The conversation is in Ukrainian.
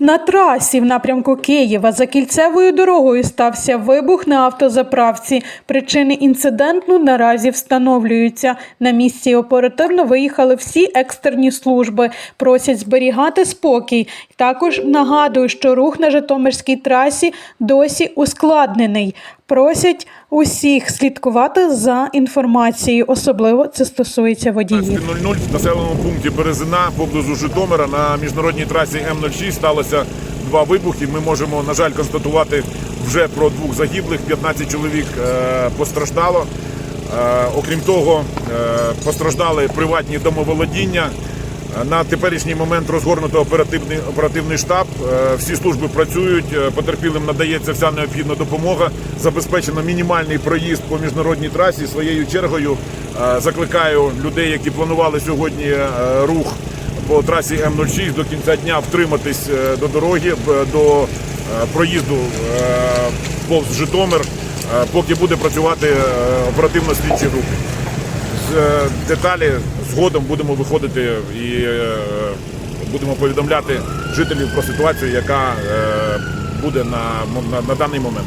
На трасі в напрямку Києва за кільцевою дорогою стався вибух на автозаправці. Причини інциденту наразі встановлюються. На місці оперативно виїхали всі екстерні служби. Просять зберігати спокій. Також нагадую, що рух на Житомирській трасі досі ускладнений. Просять усіх слідкувати за інформацією. Особливо це стосується водіїв. 15.00 в населеному пункті Березина поблизу Житомира на міжнародній трасі М06 сталося два вибухи. Ми можемо, на жаль, констатувати вже про двох загиблих, 15 чоловік е, постраждало. Е, окрім того, е, постраждали приватні домоволодіння. На теперішній момент розгорнуто оперативний оперативний штаб. Е, Всі служби працюють. е, Потерпілим надається вся необхідна допомога. Забезпечено мінімальний проїзд по міжнародній трасі. Своєю чергою е, закликаю людей, які планували сьогодні рух по трасі М06 до кінця дня втриматись до дороги до проїзду повз Житомир, поки буде працювати е, оперативно-слідчі групи з деталі згодом будемо виходити і е, будемо повідомляти жителів про ситуацію, яка е, буде на, на, на даний момент.